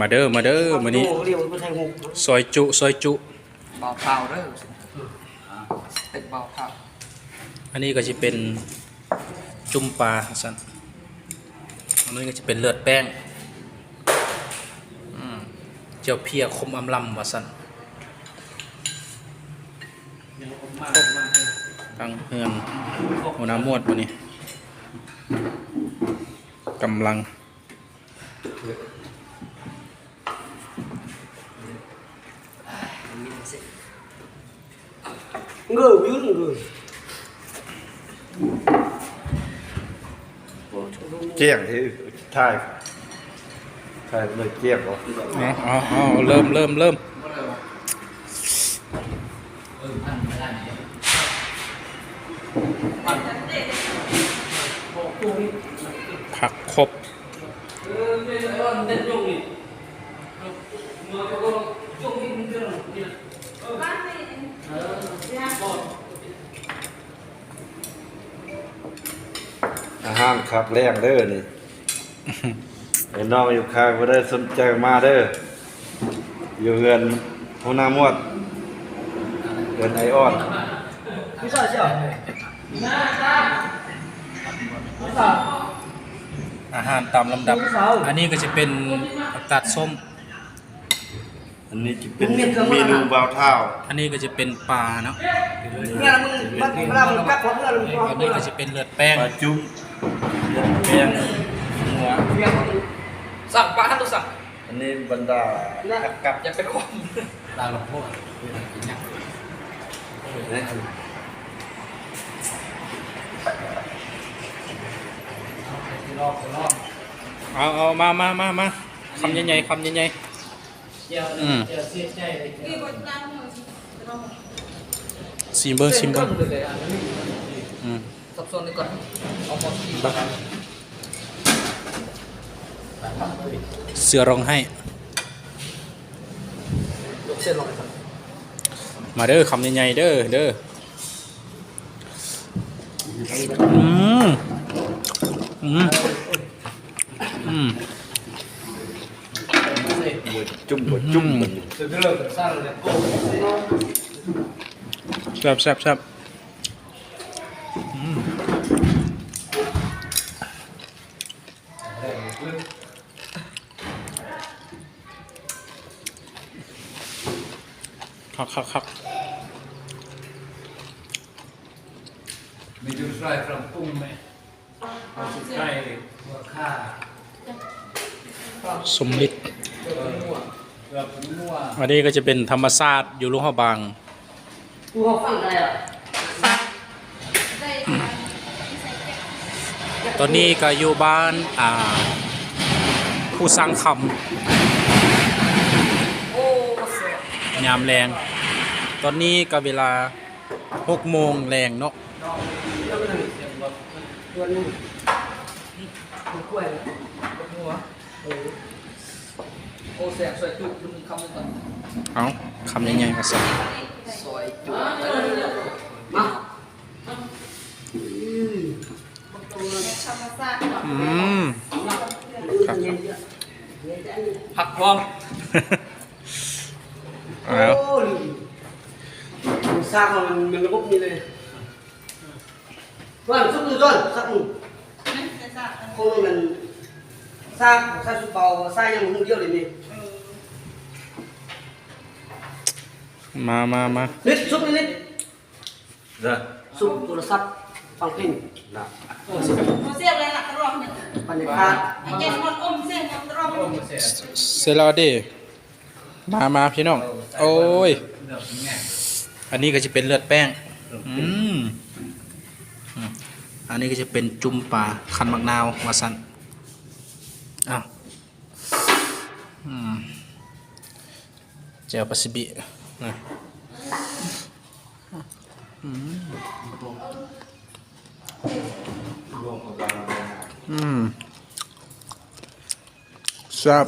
มาเด้อมาเด้อมานี้โอ้เรียกว่าผู้ไทยหกซอยจุซอยจุเบาเผาเด้อตึกเบาเผาอันนี้ก็จะเป็นจุ่มปลาสันอันนี้ก็จะเป็นเลือดแป้งอืมเจียวเพียคมอำลำวาสันตั้งเฮือนหัวหน้ามวดวันนี้กำลัง เงือวิวเงือเจียงที่ถ่ายถ่ายเลยเจียงเหรอเอาเอาเอาเริ่มเริ่มเริ่มผักครบ อาหารขับแรงเด้อนี่ไอ้น้องอยู่ข้างบ่ได้สนใจมาเด้ออยู่เฮือนหัวหน้ามวดเฮือนไอออนพี่ชายเชียวอาหารตามลำดับ อันนี้ก็จะเป็นผักกาดส้ม อันนี้จะเป็นเมนูบ่าวเท้าอันนี้ก็จะเป็นปลาเนาะเมื่อมึงมันเวลามึงกักของเมื่อมึงก็อันนี้ก็จะเป็นเลือดแป้งปลาจุ้มเลือดแป้งหัวสั่งปลาตัวสั่งอันนี้บรรดาผักกับอย่าไปคมดาวลงโทษนะเอาเอามามามามาคำใหญ่ๆคำใหญ่ๆ อืมซิมเบิ้งซิมเบิ้งอืมสับสนเลยก่อนเอาหมดที่บักเสือร้องไห้ยกเส้นลงไปก่อนมาเด้อคำใหญ่ๆเด้อเด้ออืมอืมอืมบ่ จุ้มบ่จุ้มมันแซ่บแซ่บแซ่บอืมคักคักคักมีดูสไลด์ from ปุ้งไหมเอาสุดใกล้หัวค่าสมฤทธิ์เกื อบมั่วอันนี้ก็จะเป็นธรรมศาสตร์อยู่ลุงหอบางกูเขาฟังอะไรอะตอนนี้ก็อยู่บ้านอ่าผู้สร้างคโอ้เสียำยามแรง ตอนนี้ก็เวลา6โมงแรงเนาะเดือนนึงกูกล้วยหัว โอ้เสียสวยจุกคุณคำนึงก่อนเอาคำใหญ่ๆมาใส่สวยจุกมาอืมครับผักพร้อมโอ้เอายสร้างมันมันระบบนี้เลยว่าสุดยอดสักคงมัน สร้างสร้างสุดเบาสร้างยังมึงเดียวเลยนี่มามามานิดสุดนิดนะสุดโทรศัพท์ฟังเพลงนะเสียเลยล่ะตรองเนี่ยบรรยากาศไอ้เจนมันอมเส้นมันตรองต้มเสร็จเซลาเดมามาพี่น้อง โอ้ยเนื้อเป็นไงอันนี้ก็จะเป็นเลือดแป้งอืมอืมอันนี้ก็จะเป็นจุ่มปลาคันมักนาววาสัน อ้าวอืมเจลปาซิบินะอืมอืมแซ่บ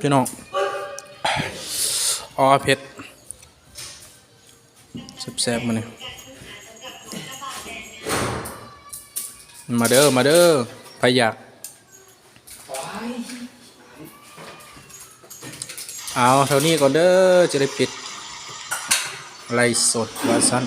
พี่น้องออเผ็ดแซ่บๆมาเนี่ยมาเด้อ มาเด้อไปอยาก เอาเท่านี้ก่อนเด้อจะได้ปิดไลสดวาสัน